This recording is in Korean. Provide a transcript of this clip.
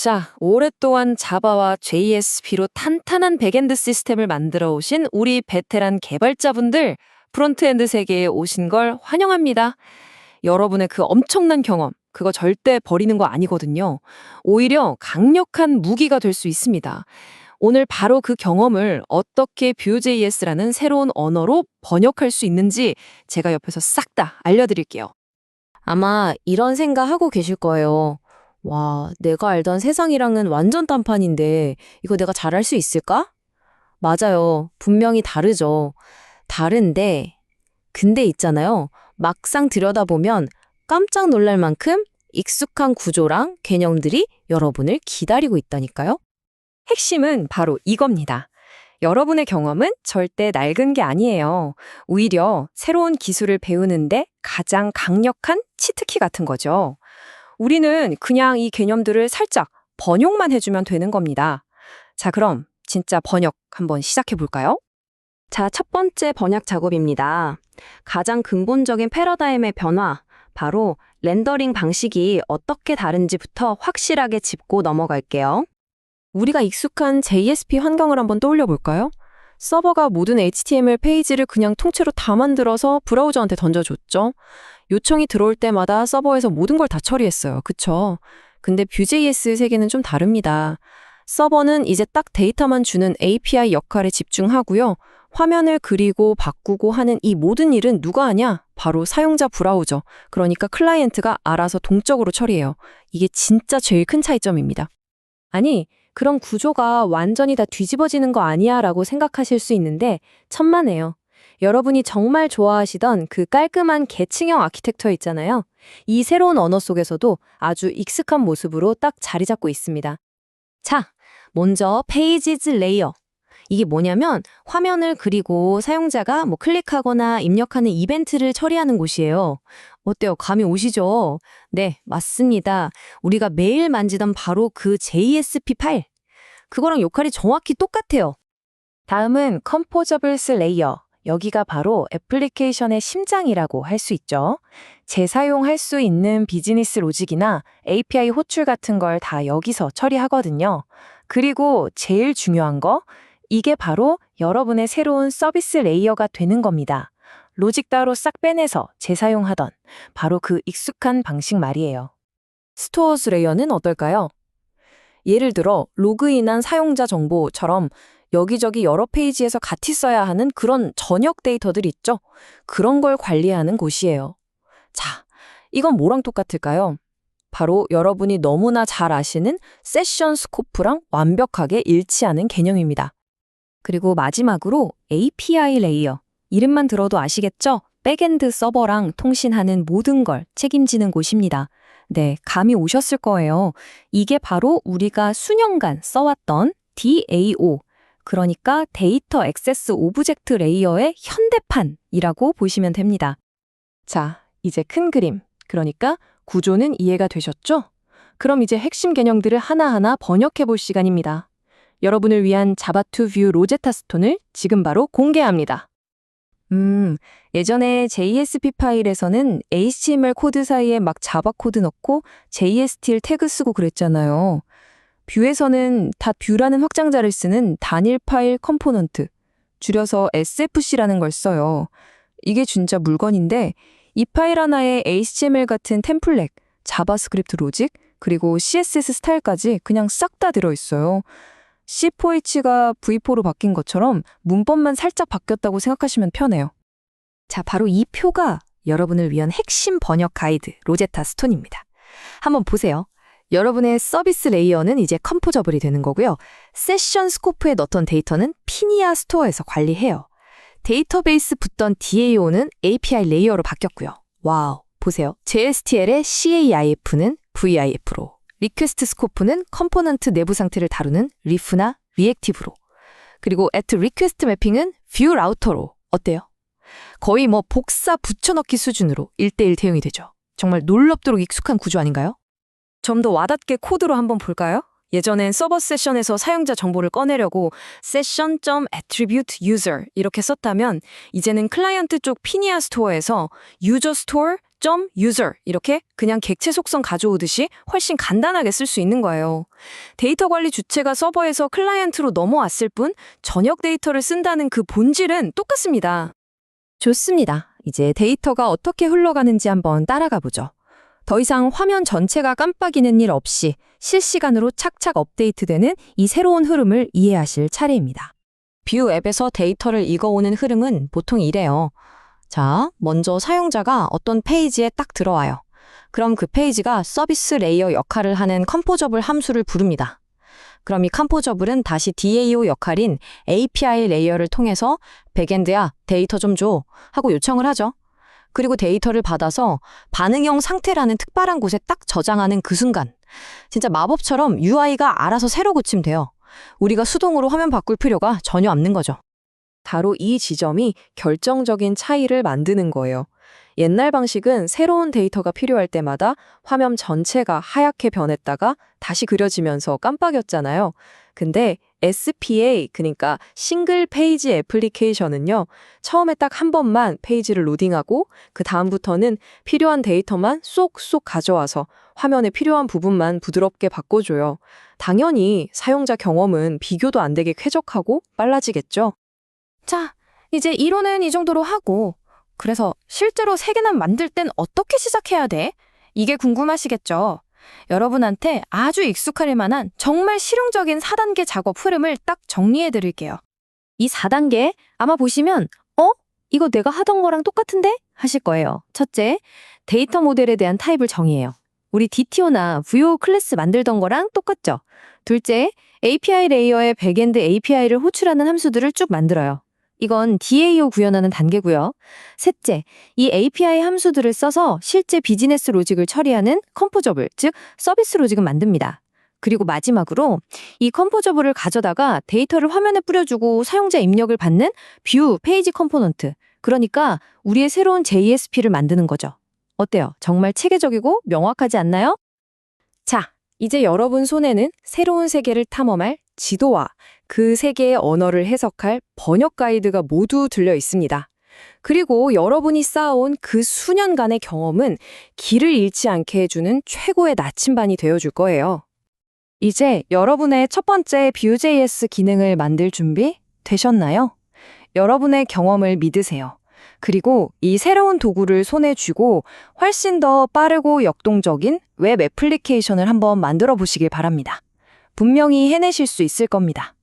자, 오랫동안 자바와 JSP로 탄탄한 백엔드 시스템을 만들어 오신 우리 베테랑 개발자분들, 프론트엔드 세계에 오신 걸 환영합니다. 여러분의 그 엄청난 경험, 그거 절대 버리는 거 아니거든요. 오히려 강력한 무기가 될 수 있습니다. 오늘 바로 그 경험을 어떻게 Vue.js라는 새로운 언어로 번역할 수 있는지 제가 옆에서 싹 다 알려드릴게요. 아마 이런 생각하고 계실 거예요. 와, 내가 알던 세상이랑은 완전 딴판인데 이거 내가 잘할 수 있을까? 맞아요. 분명히 다르죠. 다른데, 근데 있잖아요. 막상 들여다보면 깜짝 놀랄 만큼 익숙한 구조랑 개념들이 여러분을 기다리고 있다니까요. 핵심은 바로 이겁니다. 여러분의 경험은 절대 낡은 게 아니에요. 오히려 새로운 기술을 배우는데 가장 강력한 치트키 같은 거죠. 우리는 그냥 이 개념들을 살짝 번역만 해주면 되는 겁니다. 자, 그럼 진짜 번역 한번 시작해 볼까요? 자, 첫 번째 번역 작업입니다. 가장 근본적인 패러다임의 변화, 바로 렌더링 방식이 어떻게 다른지부터 확실하게 짚고 넘어갈게요. 우리가 익숙한 JSP 환경을 한번 떠올려 볼까요? 서버가 모든 HTML 페이지를 그냥 통째로 다 만들어서 브라우저한테 던져줬죠. 요청이 들어올 때마다 서버에서 모든 걸 다 처리했어요. 그쵸? 근데 Vue.js 세계는 좀 다릅니다. 서버는 이제 딱 데이터만 주는 API 역할에 집중하고요. 화면을 그리고 바꾸고 하는 이 모든 일은 누가 하냐? 바로 사용자 브라우저. 그러니까 클라이언트가 알아서 동적으로 처리해요. 이게 진짜 제일 큰 차이점입니다. 아니, 그런 구조가 완전히 다 뒤집어지는 거 아니야 라고 생각하실 수 있는데 천만에요. 여러분이 정말 좋아하시던 그 깔끔한 계층형 아키텍처 있잖아요. 이 새로운 언어 속에서도 아주 익숙한 모습으로 딱 자리 잡고 있습니다. 자, 먼저 페이지즈 레이어. 이게 뭐냐면 화면을 그리고 사용자가 뭐 클릭하거나 입력하는 이벤트를 처리하는 곳이에요. 어때요? 감이 오시죠? 네, 맞습니다. 우리가 매일 만지던 바로 그 JSP 파일. 그거랑 역할이 정확히 똑같아요. 다음은 컴포저블스 레이어. 여기가 바로 애플리케이션의 심장이라고 할 수 있죠. 재사용할 수 있는 비즈니스 로직이나 API 호출 같은 걸 다 여기서 처리하거든요. 그리고 제일 중요한 거, 이게 바로 여러분의 새로운 서비스 레이어가 되는 겁니다. 로직 따로 싹 빼내서 재사용하던 바로 그 익숙한 방식 말이에요. 스토어스 레이어는 어떨까요? 예를 들어 로그인한 사용자 정보처럼 여기저기 여러 페이지에서 같이 써야 하는 그런 전역 데이터들 있죠? 그런 걸 관리하는 곳이에요. 자, 이건 뭐랑 똑같을까요? 바로 여러분이 너무나 잘 아시는 세션 스코프랑 완벽하게 일치하는 개념입니다. 그리고 마지막으로 API 레이어. 이름만 들어도 아시겠죠? 백엔드 서버랑 통신하는 모든 걸 책임지는 곳입니다. 네, 감이 오셨을 거예요. 이게 바로 우리가 수년간 써왔던 DAO, 그러니까 데이터 액세스 오브젝트 레이어의 현대판이라고 보시면 됩니다. 자, 이제 큰 그림, 그러니까 구조는 이해가 되셨죠? 그럼 이제 핵심 개념들을 하나하나 번역해 볼 시간입니다. 여러분을 위한 자바2 뷰 로제타 스톤을 지금 바로 공개합니다. 음, 예전에 JSP 파일에서는 HTML 코드 사이에 막 자바 코드 넣고 JSTL 태그 쓰고 그랬잖아요. 뷰에서는 닷뷰라는 확장자를 쓰는 단일 파일 컴포넌트, 줄여서 SFC라는 걸 써요. 이게 진짜 물건인데 이 파일 하나에 HTML 같은 템플릿, 자바스크립트 로직, 그리고 CSS 스타일까지 그냥 싹 다 들어있어요. C4H가 V4로 바뀐 것처럼 문법만 살짝 바뀌었다고 생각하시면 편해요. 자, 바로 이 표가 여러분을 위한 핵심 번역 가이드 로제타 스톤입니다. 한번 보세요. 여러분의 서비스 레이어는 이제 컴포저블이 되는 거고요. 세션 스코프에 넣던 데이터는 피니아 스토어에서 관리해요. 데이터베이스 붙던 DAO는 API 레이어로 바뀌었고요. 와우, 보세요. JSTL의 CAIF는 VIF로, 리퀘스트 스코프는 컴포넌트 내부 상태를 다루는 리프나 리액티브로, 그리고 at request 매핑은 view 라우터로. 어때요? 거의 뭐 복사 붙여넣기 수준으로 1대1 대응이 되죠. 정말 놀랍도록 익숙한 구조 아닌가요? 좀 더 와닿게 코드로 한번 볼까요? 예전엔 서버 세션에서 사용자 정보를 꺼내려고 session.attribute user 이렇게 썼다면 이제는 클라이언트 쪽 피니아 스토어에서 user store .user 이렇게 그냥 객체 속성 가져오듯이 훨씬 간단하게 쓸 수 있는 거예요. 데이터 관리 주체가 서버에서 클라이언트로 넘어왔을 뿐 전역 데이터를 쓴다는 그 본질은 똑같습니다. 좋습니다. 이제 데이터가 어떻게 흘러가는지 한번 따라가 보죠. 더 이상 화면 전체가 깜빡이는 일 없이 실시간으로 착착 업데이트되는 이 새로운 흐름을 이해하실 차례입니다. 뷰 앱에서 데이터를 읽어오는 흐름은 보통 이래요. 자, 먼저 사용자가 어떤 페이지에 딱 들어와요. 그럼 그 페이지가 서비스 레이어 역할을 하는 컴포저블 함수를 부릅니다. 그럼 이 컴포저블은 다시 DAO 역할인 API 레이어를 통해서 백엔드야 데이터 좀 줘 하고 요청을 하죠. 그리고 데이터를 받아서 반응형 상태라는 특별한 곳에 딱 저장하는 그 순간 진짜 마법처럼 UI가 알아서 새로 고침 돼요. 우리가 수동으로 화면 바꿀 필요가 전혀 없는 거죠. 바로 이 지점이 결정적인 차이를 만드는 거예요. 옛날 방식은 새로운 데이터가 필요할 때마다 화면 전체가 하얗게 변했다가 다시 그려지면서 깜빡였잖아요. 근데 SPA, 그러니까 싱글 페이지 애플리케이션은요, 처음에 딱 한 번만 페이지를 로딩하고, 그 다음부터는 필요한 데이터만 쏙쏙 가져와서 화면에 필요한 부분만 부드럽게 바꿔줘요. 당연히 사용자 경험은 비교도 안 되게 쾌적하고 빨라지겠죠. 자, 이제 이론은 이 정도로 하고 그래서 실제로 세계난 만들 땐 어떻게 시작해야 돼? 이게 궁금하시겠죠? 여러분한테 아주 익숙할 만한 정말 실용적인 4단계 작업 흐름을 딱 정리해 드릴게요. 이 4단계 아마 보시면 어? 이거 내가 하던 거랑 똑같은데? 하실 거예요. 첫째, 데이터 모델에 대한 타입을 정의해요. 우리 DTO나 VO 클래스 만들던 거랑 똑같죠? 둘째, API 레이어에 백엔드 API를 호출하는 함수들을 쭉 만들어요. 이건 DAO 구현하는 단계고요. 셋째, 이 API 함수들을 써서 실제 비즈니스 로직을 처리하는 컴포저블, 즉 서비스 로직을 만듭니다. 그리고 마지막으로 이 컴포저블을 가져다가 데이터를 화면에 뿌려주고 사용자 입력을 받는 뷰 페이지 컴포넌트. 그러니까 우리의 새로운 JSP를 만드는 거죠. 어때요? 정말 체계적이고 명확하지 않나요? 자, 이제 여러분 손에는 새로운 세계를 탐험할 지도와 그 세계의 언어를 해석할 번역 가이드가 모두 들려 있습니다. 그리고 여러분이 쌓아온 그 수년간의 경험은 길을 잃지 않게 해주는 최고의 나침반이 되어줄 거예요. 이제 여러분의 첫 번째 Vue.js 기능을 만들 준비 되셨나요? 여러분의 경험을 믿으세요. 그리고 이 새로운 도구를 손에 쥐고 훨씬 더 빠르고 역동적인 웹 애플리케이션을 한번 만들어 보시길 바랍니다. 분명히 해내실 수 있을 겁니다.